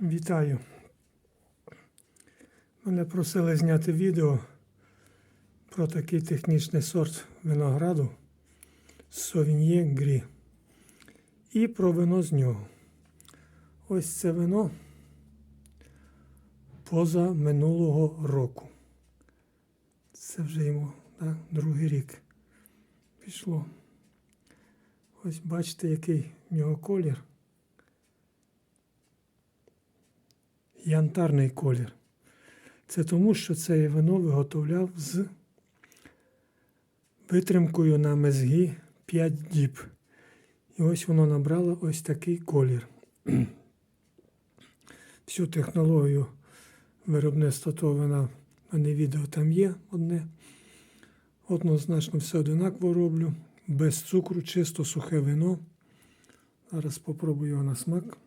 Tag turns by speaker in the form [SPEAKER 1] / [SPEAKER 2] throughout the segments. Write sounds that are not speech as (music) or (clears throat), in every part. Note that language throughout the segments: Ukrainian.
[SPEAKER 1] Вітаю. Мене просили зняти відео про такий технічний сорт винограду Совін'є Грі. І про вино з нього. Ось це вино поза минулого року. Це вже йому так, другий рік пішло. Ось бачите, який в нього колір. Янтарний колір. Це тому, що це вино виготовляв з витримкою на мезгі 5 діб. І ось воно набрало ось такий колір. (clears throat) Всю технологію виробництва того вина в мене відео там є одне. Однозначно все одинаково роблю. Без цукру, чисто сухе вино. Зараз спробую його на смак.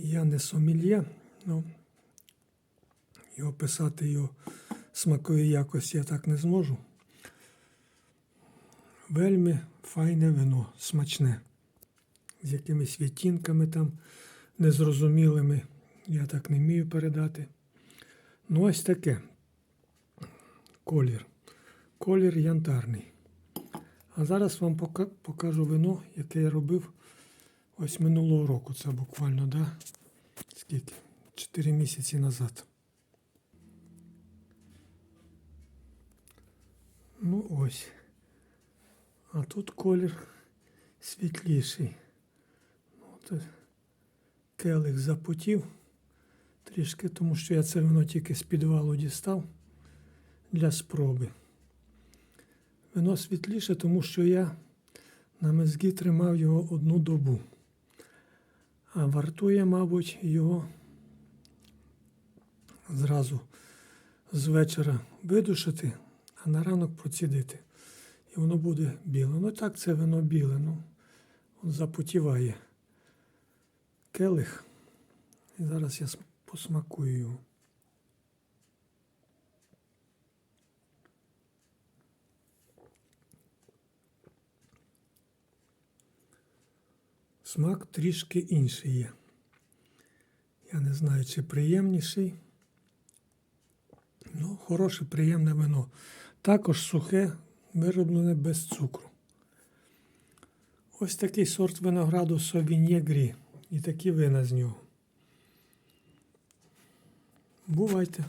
[SPEAKER 1] Я не сомельє, ну і описати його смакові якості я так не зможу. Вельми файне вино, смачне. З якимись відтінками там незрозумілими. Я так не вмію передати. Ну, ось таке. Колір. Колір янтарний. А зараз вам покажу вино, яке я робив ось минулого року. Це буквально, да? Скільки? Чотири місяці назад. Ну ось. А тут колір світліший. Ну, От келих запотів трішки, тому що я це вино тільки з підвалу дістав для спроби. Вино світліше, тому що я на мезгі тримав його одну добу. Вартує, мабуть, його зразу з вечора видушити, а на ранок процідити. І воно буде біле. Ну так, це вино біле, ну, запотіває келих. І зараз я посмакую його. Смак трішки інший є. Я не знаю, чи приємніший. Ну, хороше, приємне вино. Також сухе, вироблене без цукру. Ось такий сорт винограду Совін'є Грі. І такі вина з нього. Бувайте!